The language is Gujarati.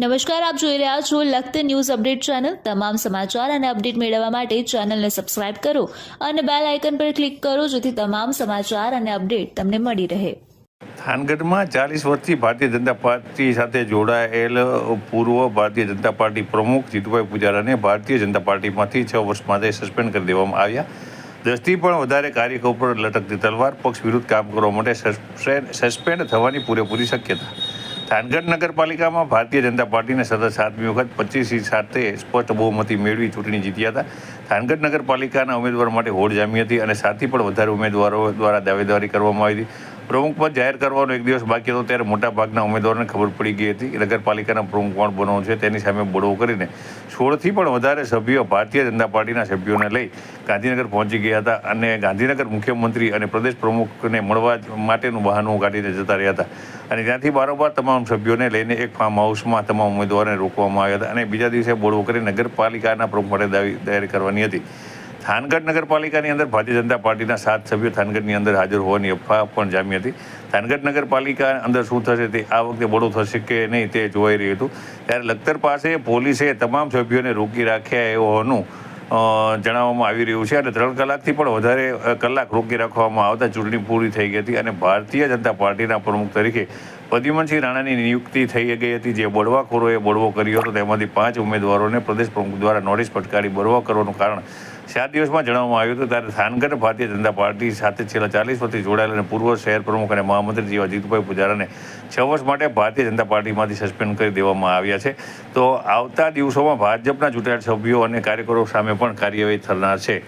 નમસ્કાર, આપ જોઈ રહ્યા છો લખત ન્યૂઝ અપડેટ ચેનલ. તમામ સમાચાર અને અપડેટ મેળવવા માટે ચેનલને સબસ્ક્રાઇબ કરો અને બેલ આઇકન પર ક્લિક કરો જેથી તમામ સમાચાર અને અપડેટ તમને મળી રહે. થાનગઢમાં ચાલીસ વર્ષથી ભારતીય જનતા પાર્ટી સાથે જોડાયેલ પૂર્વ ભારતીય જનતા પાર્ટી પ્રમુખ જીતુભાઈ પુજારાને ભારતીય જનતા પાર્ટીમાંથી છ વર્ષ માટે સસ્પેન્ડ કરી દેવામાં આવ્યા. દસથી પણ વધારે કાર્યકરો પર લટકતી તલવાર પક્ષ વિરુદ્ધ કામ કરવા માટે સસ્પેન્ડ થવાની પૂરેપૂરી શક્યતા. થાનગઢ નગરપાલિકામાં ભારતીય જનતા પાર્ટીને સતત સાતમી વખત પચીસ સાથે સ્પષ્ટ બહુમતી મેળવી ચૂંટણી જીત્યા હતા. થાનગઢ નગરપાલિકાના ઉમેદવાર માટે હોડ જામી હતી અને સાથી પણ વધારે ઉમેદવારો દ્વારા દાવેદારી કરવામાં આવી હતી. પ્રમુખ પદ જાહેર કરવાનો એક દિવસ બાકી હતો ત્યારે મોટાભાગના ઉમેદવારોને ખબર પડી ગઈ હતી. નગરપાલિકાના પ્રમુખ કોણ બનવું છે તેની સામે બળવો કરીને સોળથી પણ વધારે સભ્યો ભારતીય જનતા પાર્ટીના સભ્યોને લઈ ગાંધીનગર પહોંચી ગયા હતા અને ગાંધીનગર મુખ્યમંત્રી અને પ્રદેશ પ્રમુખને મળવા માટેનું બહાનું કાઢીને જતા રહ્યા હતા. અને ત્યાંથી બારોબાર તમામ સભ્યોને લઈને એક ફાર્મ હાઉસમાં તમામ ઉમેદવારોને રોકવામાં આવ્યા હતા અને બીજા દિવસે બળવો કરી નગરપાલિકાના પ્રમુખ માટે દાવી તૈયારી કરવાની હતી. થાનગઢ નગરપાલિકાની અંદર ભારતીય જનતા પાર્ટીના સાત સભ્યો થાનગઢની અંદર હાજર હોવાની અફવા પણ જામી હતી. થાનગઢ નગરપાલિકા અંદર શું થશે તે આ વખતે બળો થશે કે નહીં તે જોવાઈ રહ્યું હતું. ત્યારે લખતર પાસે પોલીસે તમામ સભ્યોને રોકી રાખ્યા હોવાનું જણાવવામાં આવી રહ્યું છે અને ત્રણ કલાકથી પણ વધારે કલાક રોકી રાખવામાં આવતા ચૂંટણી પૂરી થઈ ગઈ હતી અને ભારતીય જનતા પાર્ટીના પ્રમુખ તરીકે પ્રદ્યુમનસિંહ રાણાની નિયુક્તિ થઈ ગઈ હતી. જે બળવાખોરોએ બળવો કર્યો હતો. તેમાંથી પાંચ ઉમેદવારોને પ્રદેશ પ્રમુખ દ્વારા નોટિસ ફટકારી બળવો કરવાનું કારણ સાત દિવસમાં જણાવવામાં આવ્યું હતું. ત્યારે થાનગઢ ભારતીય જનતા પાર્ટી સાથે છેલ્લા ચાલીસ વર્ષથી જોડાયેલા અને પૂર્વ શહેર પ્રમુખ અને મહામંત્રી જેવા જીતુભાઈ પુજારાને છ વર્ષ માટે ભારતીય જનતા પાર્ટીમાંથી સસ્પેન્ડ કરી દેવામાં આવ્યા છે. તો આવતા દિવસોમાં ભાજપના ચૂંટાયેલ સભ્યો અને કાર્યકરો સામે પણ કાર્યવાહી થનાર છે.